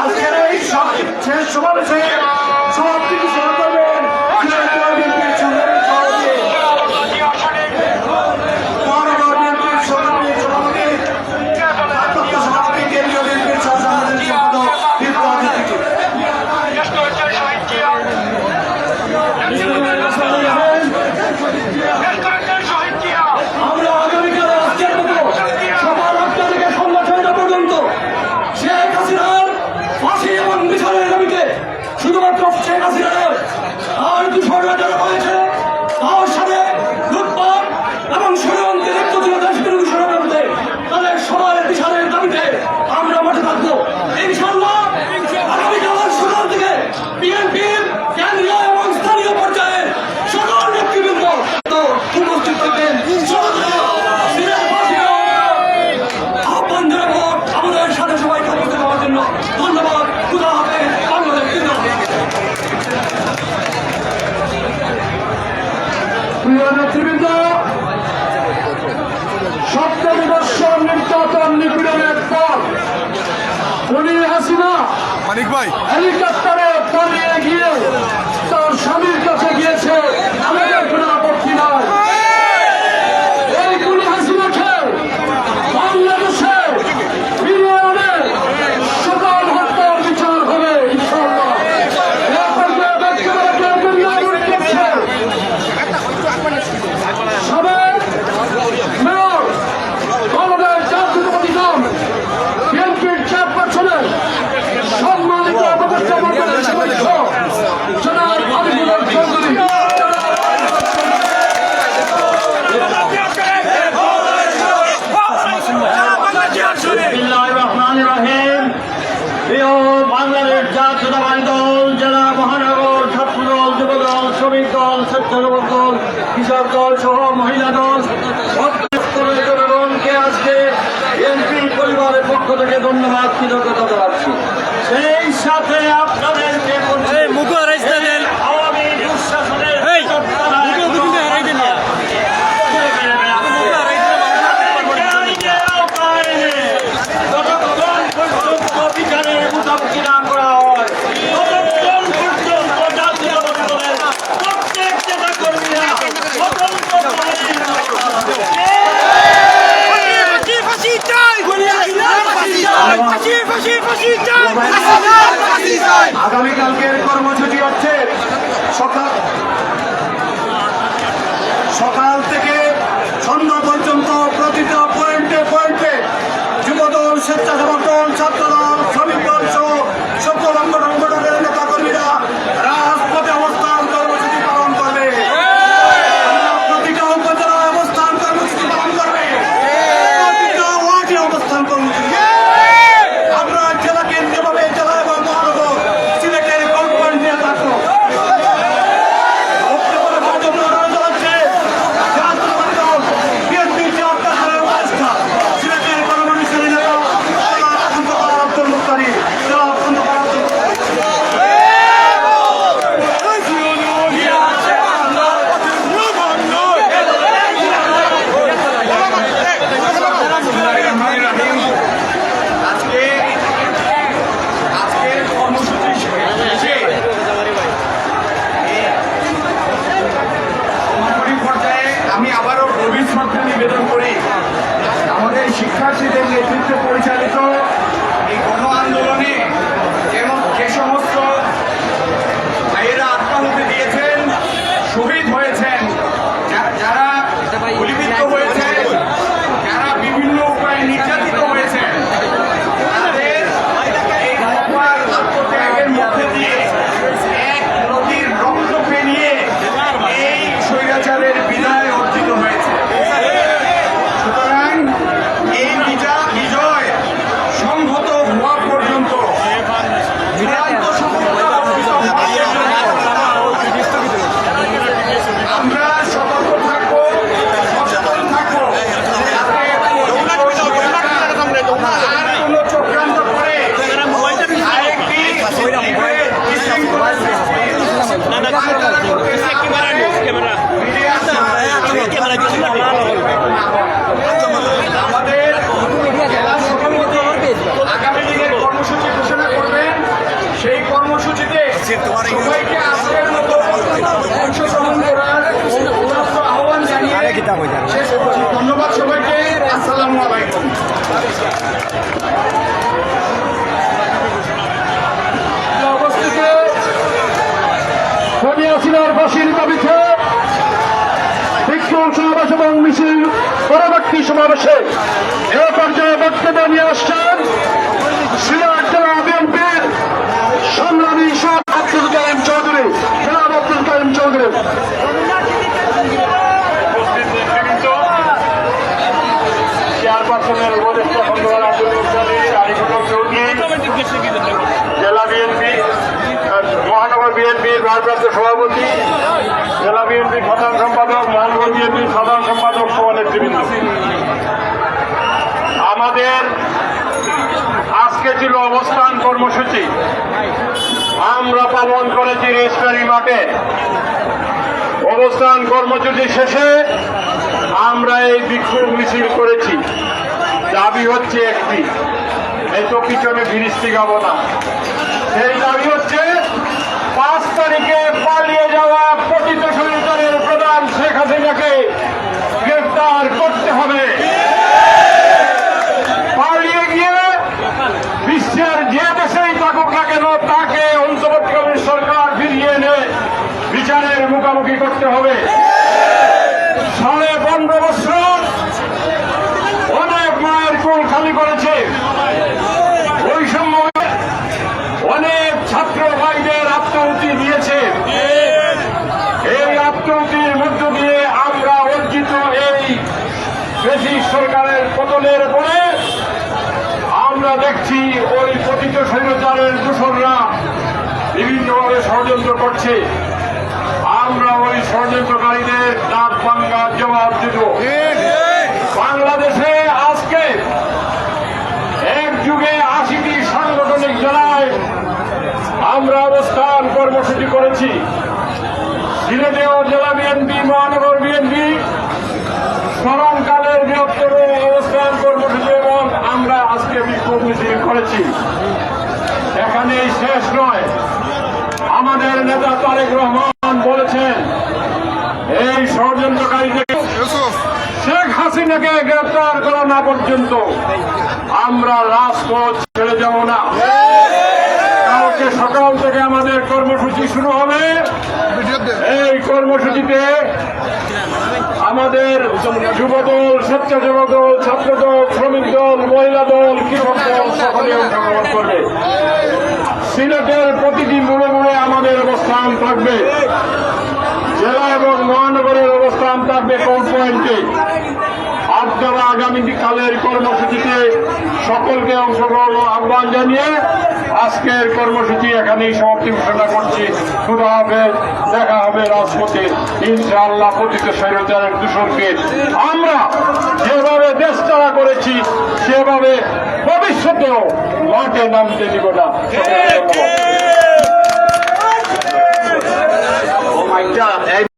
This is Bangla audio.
আজকের এই সমাবেশে সমাপ্তি খুনির হাসিনা মানিক ভাই। হেলিকপ্টারে পালিয়ে গিয়ে তার স্বামীর কাছে গিয়েছে। সহ মহিলা আগামীকালকে কর্মসূচি হচ্ছে সকাল Yeah. ফাঁসির দাবিতে বিক্ষোভ সমাবেশ এবং মিছিল পরবর্তী সমাবেশে এ পর্যায়ে বক্তব্য নিয়ে আসছেন বিএনপির সাধারণ সম্পাদক সহ আমাদের আজকে ছিল অবস্থান কর্মসূচি। আমরা পালন করেছি রেজিস্ট্রারি মাঠে। অবস্থান কর্মসূচি শেষে আমরা এই বিক্ষোভ মিছিল করেছি। দাবি হচ্ছে একটি এই তো পিছনে ফিরিস্তি গাবো না। সেই দাবি হচ্ছে পাঁচ তারিখে পালিয়ে আমরা দেখছি ওই পতিত স্বৈরাচারের দূষণরা বিভিন্নভাবে ষড়যন্ত্র করছে। আমরা ওই ষড়যন্ত্রকারীদের দাঁত ভাঙ্গা জবাব দেব। বাংলাদেশে আজকে এক যুগে আশিটি সাংগঠনিক জেলায় আমরা অবস্থান কর্মসূচি করেছি। সিলেটেও জেলা বিএনপি, মহানগর বিএনপি স্মরণকালের করেছি। এখানেই শেষ নয়। আমাদের নেতা তারেক রহমান বলেছেন এই ষড়যন্ত্রকারীদের শেখ হাসিনাকে গ্রেপ্তার করা না পর্যন্ত আমরা রাজপথ ছেড়ে যাব না। কালকে সকাল থেকে আমাদের কর্মসূচি শুরু হবে। এই কর্মসূচিতে আমাদের যুবদল স্বেচ্ছাসেবক দল ছাত্রদল শ্রমিক দল, মহিলা দল, কৃষক দল সকলে অংশগ্রহণ করবে। সিলেটের প্রতিটি মূলে মূলে আমাদের অবস্থান থাকবে। জেলা এবং মহানগরের অবস্থান থাকবে কোন পয়েন্টে? আপনারা আগামী কালের কর্মসূচিতে সকলকে অংশগ্রহণ আহ্বান জানিয়ে আজকের কর্মসূচি এখানেই সমাপ্তি ঘোষণা করছি। শুরু হবে দেখা হবে রাজপথে। ইনশাআল্লাহ পতিত স্বৈরাচারের দূষণকে আমরা যেভাবে দেশ চালা করেছি সেভাবে ভবিষ্যতেও মাঠে নামতে দিব না। ধন্যবাদ।